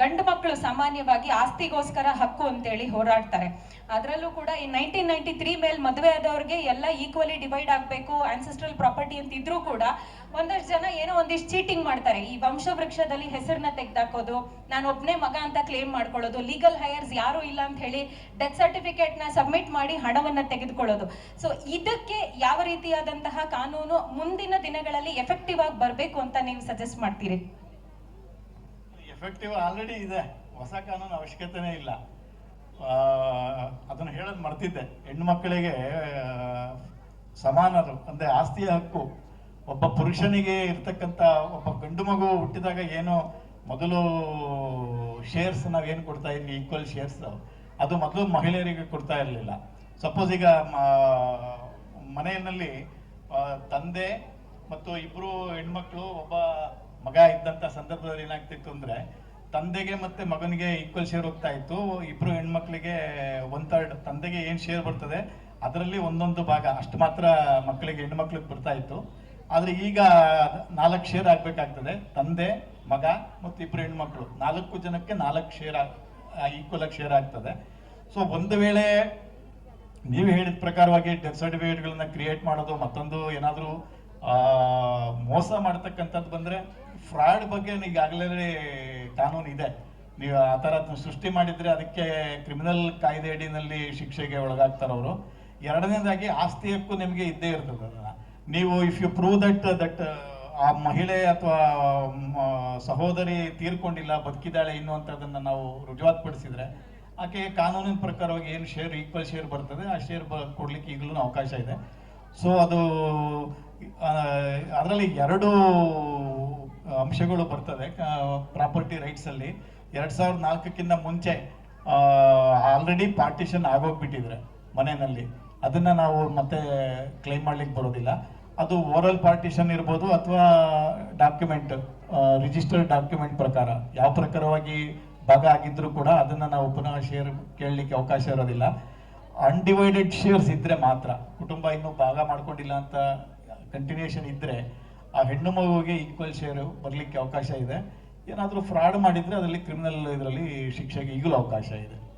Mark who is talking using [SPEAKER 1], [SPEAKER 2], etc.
[SPEAKER 1] ಗಂಡು ಮಕ್ಕಳು ಸಾಮಾನ್ಯವಾಗಿ ಆಸ್ತಿಗೋಸ್ಕರ ಹಕ್ಕು ಅಂತೇಳಿ ಹೋರಾಡ್ತಾರೆ. ಅದರಲ್ಲೂ ಕೂಡ ಈ ನೈನ್ಟೀನ್ ನೈನ್ಟಿ ತ್ರೀ ಮೇಲೆ ಮದುವೆ ಆದವ್ರಿಗೆ ಎಲ್ಲ ಈಕ್ವಲಿ ಡಿವೈಡ್ ಆಗಬೇಕು ಆನ್ಸೆಸ್ಟ್ರಲ್ ಪ್ರಾಪರ್ಟಿ ಅಂತ ಇದ್ರೂ ಕೂಡ ಒಂದಷ್ಟು ಜನ ಏನೋ ಒಂದಿಷ್ಟು ಚೀಟಿಂಗ್ ಮಾಡ್ತಾರೆ. ಈ ವಂಶವೃಕ್ಷದಲ್ಲಿ ಹೆಸರನ್ನ ತೆಗೆದಾಕೋದು, ನಾನು ಒಬ್ಬನೇ ಮಗ ಅಂತ ಕ್ಲೇಮ್ ಮಾಡ್ಕೊಳ್ಳೋದು ಲೀಗಲ್ ಹೈಯರ್ಸ್ ಯಾರು ಇಲ್ಲ ಅಂತ ಹೇಳಿ ಡೆತ್ ಸರ್ಟಿಫಿಕೇಟ್ನ ಸಬ್ಮಿಟ್ ಮಾಡಿ ಹಣವನ್ನ ತೆಗೆದುಕೊಳ್ಳೋದು. ಸೊ ಇದಕ್ಕೆ ಯಾವ ರೀತಿಯಾದಂತಹ ಕಾನೂನು ಮುಂದಿನ ದಿನಗಳಲ್ಲಿ ಎಫೆಕ್ಟಿವ್ ಆಗಿ ಬರಬೇಕು ಅಂತ ನೀವು ಸಜೆಸ್ಟ್ ಮಾಡ್ತೀರಿ?
[SPEAKER 2] ಎಫೆಕ್ಟಿವ್ ಆಲ್ರೆಡಿ ಇದೆ. ಹೊಸ ಕಾನೂನು ಅವಶ್ಯಕತೆನೇ ಇಲ್ಲ. ಅದನ್ನು ಹೇಳೋದು ಮರ್ತಿದ್ದೆ. ಹೆಣ್ಣು ಮಕ್ಕಳಿಗೆ ಸಮಾನರು, ಅಂದ್ರೆ ಆಸ್ತಿಯ ಹಕ್ಕು, ಒಬ್ಬ ಪುರುಷನಿಗೆ ಇರ್ತಕ್ಕಂಥ ಒಬ್ಬ ಗಂಡು ಮಗು ಹುಟ್ಟಿದಾಗ ಏನು ಮೊದಲು ಶೇರ್ಸ್ ನಾವೇನು ಕೊಡ್ತಾ ಇದ್ವಿ? ಈಕ್ವಲ್ ಶೇರ್ಸ್ ಅದು ಮೊದಲು ಮಹಿಳೆಯರಿಗೆ ಕೊಡ್ತಾ ಇರಲಿಲ್ಲ. ಸಪೋಸ್ ಈಗ ಮನೆಯಲ್ಲಿ ತಂದೆ ಮತ್ತು ಇಬ್ರು ಹೆಣ್ಮಕ್ಳು ಒಬ್ಬ ಮಗ ಇದ್ದಂಥ ಸಂದರ್ಭದಲ್ಲಿ ಏನಾಗ್ತಿತ್ತು ಅಂದ್ರೆ, ತಂದೆಗೆ ಮತ್ತೆ ಮಗನಿಗೆ ಈಕ್ವಲ್ ಶೇರ್ ಹೋಗ್ತಾ ಇತ್ತು. ಇಬ್ರು ಹೆಣ್ಮಕ್ಳಿಗೆ ಒನ್ ಥರ್ಡ್ ತಂದೆಗೆ ಏನು ಶೇರ್ ಬರ್ತದೆ, ಅದರಲ್ಲಿ ಒಂದೊಂದು ಭಾಗ, ಅಷ್ಟು ಮಾತ್ರ ಮಕ್ಕಳಿಗೆ ಹೆಣ್ಮಕ್ಳಿಗೆ ಬರ್ತಾ ಇತ್ತು. ಆದರೆ ಈಗ ನಾಲ್ಕು ಶೇರ್ ಆಗಬೇಕಾಗ್ತದೆ, ತಂದೆ, ಮಗ ಮತ್ತು ಇಬ್ಬರು ಹೆಣ್ಮಕ್ಳು. ನಾಲ್ಕು ಜನಕ್ಕೆ ನಾಲ್ಕು ಶೇರ್ ಈಕ್ವಲ್ ಆಗಿ ಶೇರ್ ಆಗ್ತದೆ. ಸೊ ಒಂದು ವೇಳೆ ನೀವು ಹೇಳಿದ ಪ್ರಕಾರವಾಗಿ ಡೆತ್ ಸರ್ಟಿಫಿಕೇಟ್ಗಳನ್ನ ಕ್ರಿಯೇಟ್ ಮಾಡೋದು, ಮತ್ತೊಂದು ಏನಾದರೂ ಮೋಸ ಮಾಡ್ತಕ್ಕಂಥದ್ದು ಬಂದ್ರೆ ಫ್ರಾಡ್ ಬಗ್ಗೆ ಈಗಾಗಲೇ ಕಾನೂನು ಇದೆ. ನೀವು ಆ ಥರ ಸೃಷ್ಟಿ ಮಾಡಿದ್ರೆ ಅದಕ್ಕೆ ಕ್ರಿಮಿನಲ್ ಕಾಯ್ದೆ ಅಡಿನಲ್ಲಿ ಶಿಕ್ಷೆಗೆ ಒಳಗಾಗ್ತಾರೆ ಅವರು. ಎರಡನೇದಾಗಿ ಆಸ್ತಿ ಹಕ್ಕು ನಿಮಗೆ ಇದ್ದೇ ಇರ್ತದೆ ಅದನ್ನು. ನೀವು if you prove that that ಆ ಮಹಿಳೆ ಅಥವಾ ಸಹೋದರಿ ತೀರ್ಕೊಂಡಿಲ್ಲ, ಬದುಕಿದ್ದಾಳೆ ಇನ್ನುವಂಥದ್ದನ್ನು ನಾವು ರುಜುವಾತುಪಡಿಸಿದ್ರೆ ಆಕೆ ಕಾನೂನಿನ ಪ್ರಕಾರವಾಗಿ ಏನು ಶೇರ್ ಈಕ್ವಲ್ ಶೇರ್ ಬರ್ತದೆ. ಆ ಶೇರ್ ಬ, ಕೊಡ್ಲಿಕ್ಕೆ ಈಗಲೂ ಅವಕಾಶ ಇದೆ. ಸೊ ಅದು ಅದರಲ್ಲಿ ಎರಡು ಅಂಶಗಳು ಬರ್ತದೆ ಪ್ರಾಪರ್ಟಿ ರೈಟ್ಸ್ ಅಲ್ಲಿ. ಎರಡ್ ಸಾವಿರದ ನಾಲ್ಕಕ್ಕಿಂತ ಮುಂಚೆ ಆಲ್ರೆಡಿ ಪಾರ್ಟಿಷನ್ ಆಗೋಗ್ಬಿಟ್ಟಿದ್ರೆ ಮನೆಯಲ್ಲಿ. ಅದನ್ನ ನಾವು ಮತ್ತೆ ಕ್ಲೈಮ್ ಮಾಡ್ಲಿಕ್ಕೆ ಬರೋದಿಲ್ಲ. ಅದು ಓರಲ್ ಪಾರ್ಟಿಷನ್ ಇರ್ಬೋದು ಅಥವಾ ಡಾಕ್ಯುಮೆಂಟ್ ರಿಜಿಸ್ಟರ್ಡ್ ಡಾಕ್ಯುಮೆಂಟ್ ಪ್ರಕಾರ. ಯಾವ ಪ್ರಕಾರವಾಗಿ ಭಾಗ ಆಗಿದ್ರು ಕೂಡ ಅದನ್ನ ನಾವು ಪುನಃ ಶೇರ್ ಕೇಳಲಿಕ್ಕೆ ಅವಕಾಶ ಇರೋದಿಲ್ಲ. ಅನ್ಡಿವೈಡೆಡ್ ಶೇರ್ಸ್ ಇದ್ರೆ ಮಾತ್ರ, ಕುಟುಂಬ ಇನ್ನೂ ಭಾಗ ಮಾಡ್ಕೊಂಡಿಲ್ಲ ಅಂತ ಕಂಟಿನ್ಯೂಷನ್ ಇದ್ರೆ, ಆ ಹೆಣ್ಣು ಮಗುವಿಗೆ ಈಕ್ವಲ್ ಶೇರ್ ಬರ್ಲಿಕ್ಕೆ ಅವಕಾಶ ಇದೆ. ಏನಾದರೂ ಫ್ರಾಡ್ ಮಾಡಿದ್ರೆ, ಅದರಲ್ಲಿ ಕ್ರಿಮಿನಲ್ ಇದರಲ್ಲಿ ಶಿಕ್ಷೆಗೆ ಈಗಲೂ ಅವಕಾಶ ಇದೆ.